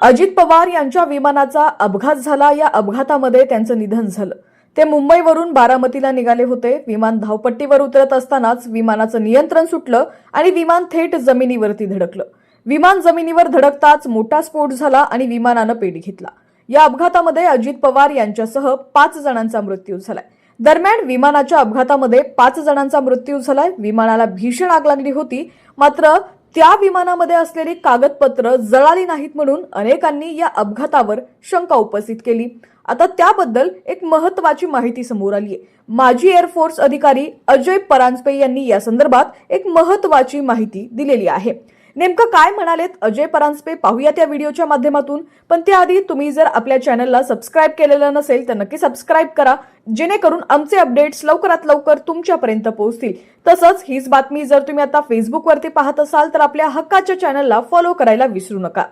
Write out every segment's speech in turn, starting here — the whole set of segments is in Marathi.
अजित पवार यांच्या विमानाचा अपघात झाला. या अपघातामध्ये त्यांचं निधन झालं. ते मुंबईवरून बारामतीला निघाले होते. विमान धावपट्टीवर उतरत असतानाच विमानाचं नियंत्रण सुटलं आणि विमान थेट जमिनीवरती धडकलं. विमान जमिनीवर धडकताच मोठा स्फोट झाला आणि विमानानं पेट घेतला. या अपघातामध्ये अजित पवार यांच्यासह पाच जणांचा मृत्यू झालाय. दरम्यान विमानाच्या अपघातामध्ये पाच जणांचा मृत्यू झालाय. विमानाला भीषण आग लागली होती. मात्र त्या विमानामध्ये असलेली कागदपत्र जळाली नाहीत म्हणून अनेकांनी या अपघातावर शंका उपस्थित केली. आता त्याबद्दल एक महत्वाची माहिती समोर आली आहे माजी एअरफोर्स अधिकारी अजय परांजपे यांनी या संदर्भात एक महत्वाची माहिती दिलेली आहे. नेमकं काय म्हणालेत अजय परांजपे पाहूया त्या व्हिडिओच्या माध्यमातून. पण त्याआधी तुम्ही जर आपल्या चॅनलला सबस्क्राईब केलेलं नसेल तर नक्की सबस्क्राईब करा जेणेकरून आमचे अपडेट्स लवकरात लवकर तुमच्यापर्यंत पोहोचतील. तसंच हीच बातमी जर तुम्ही आता फेसबुकवरती पाहत असाल तर आपल्या हक्काच्या चॅनलला फॉलो करायला विसरू नका.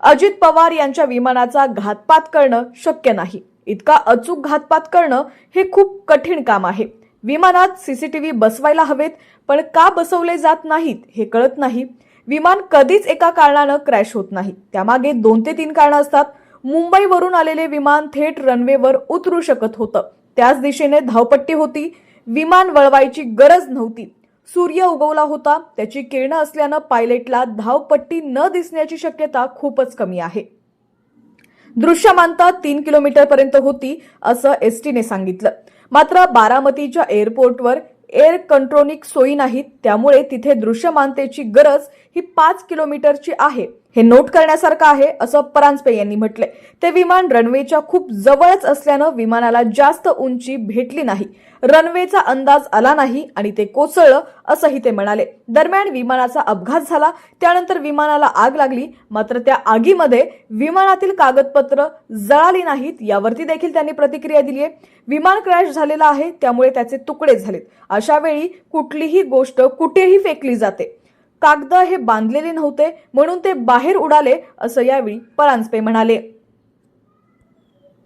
अजित पवार यांच्या विमानाचा घातपात करणं शक्य नाही. इतका अचूक घातपात करणं हे खूप कठीण काम आहे. विमानात सीसीटीव्ही बसवायला हवेत पण का बसवले जात नाहीत हे कळत नाही. विमान कधीच एका कारणानं क्रॅश होत नाही. त्यामागे दोन ते तीन कारणं असतात. मुंबईवरून आलेले विमान थेट रनवेवर उतरू शकत होतं. त्याच दिशेने धावपट्टी होती. विमान वळवायची गरज नव्हती. सूर्य उगवला होता. त्याची किरणं असल्यानं पायलटला धावपट्टी न दिसण्याची शक्यता खूपच कमी आहे. दृश्यमानता तीन किलोमीटर पर्यंत होती असं एस टीने सांगितलं. मात्र बारामतीच्या एअरपोर्टवर एअर कंट्रोनिक सोयी नाहीत त्यामुळे तिथे दृश्यमानतेची गरज ही पाच किलोमीटरची आहे. हे नोट करण्यासारखं आहे असं परांजपे यांनी म्हटलंय. ते विमान रनवेच्या खूप जवळच असल्यानं विमानाला जास्त उंची भेटली नाही. रनवेचा अंदाज आला नाही आणि ते कोसळलं असंही ते म्हणाले. दरम्यान विमानाचा अपघात झाला त्यानंतर विमानाला आग लागली मात्र त्या आगीमध्ये विमानातील कागदपत्र जळाली नाहीत यावरती देखील त्यांनी प्रतिक्रिया दिली आहे विमान क्रॅश झालेला आहे त्यामुळे त्याचे तुकडे झालेत. अशा वेळी कुठलीही गोष्ट कुठेही फेकली जाते. कागद हे बांधलेले नव्हते म्हणून ते बाहेर उडाले असं यावेळी परांजपे म्हणाले.